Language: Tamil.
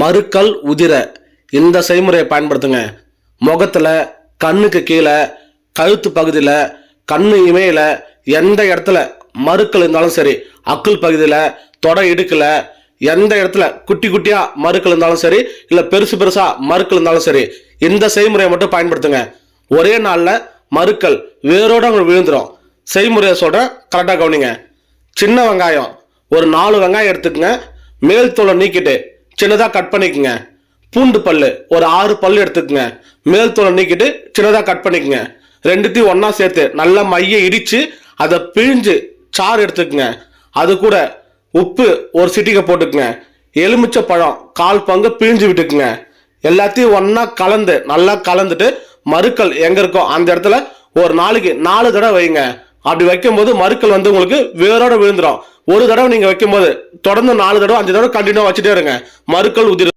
மறுக்கல் உதிர. இந்த செய்முறையை பயன்படுத்துங்க. முகத்தில் கண்ணுக்கு கீழே கழுத்து பகுதியில் கண்ணு இமையில் எந்த இடத்துல மறுக்கள் இருந்தாலும் சரி அக்குள் பகுதியில் தொடை இடுக்கில் எந்த இடத்துல குட்டி குட்டியாக மறுக்கள் இருந்தாலும் சரி இல்லை பெருசு பெருசாக மறுக்கள் இருந்தாலும் சரி இந்த செய்முறையை மட்டும் பயன்படுத்துங்க. ஒரே நாளில் மறுக்கள் வேரோட உங்களுக்கு விழுந்துடும் செய்முறையை சொல்கிறேன் கரெக்டாக கவனிங்க. சின்ன வெங்காயம் ஒரு நாலு வெங்காயம் எடுத்துக்கங்க. மேல் தோலை நீக்கிட்டு சின்னதாக கட் பண்ணிக்கங்க. பூண்டு பல்லு ஒரு ஆறு பல் எடுத்துக்கங்க. மேல் தோலை நீக்கிட்டு சின்னதாக கட் பண்ணிக்கங்க. ரெண்டுத்தையும் ஒன்றா சேர்த்து நல்லா மைய இடித்து அதை பிழிஞ்சு சாறு எடுத்துக்கங்க. அது கூட உப்பு ஒரு சிட்டிக்கை போட்டுக்குங்க. எலுமிச்சை பழம் கால் பங்கு பிழிஞ்சு விட்டுக்குங்க. எல்லாத்தையும் ஒன்றா கலந்து நல்லா கலந்துட்டு மறுக்கல் எங்கே இருக்கோ அந்த இடத்துல ஒரு நாளைக்கு நாலு தடவை வைங்க. அப்படி வைக்கும்போது மறுக்கல் வந்து உங்களுக்கு வேரோட விழுந்துடும் ஒரு தடவை நீங்கள் வைக்கும்போது தொடர்ந்து நாலு தடவை அஞ்சு தடவை கண்டினியூ வச்சுட்டே இருங்க. மறுக்கள் உதிர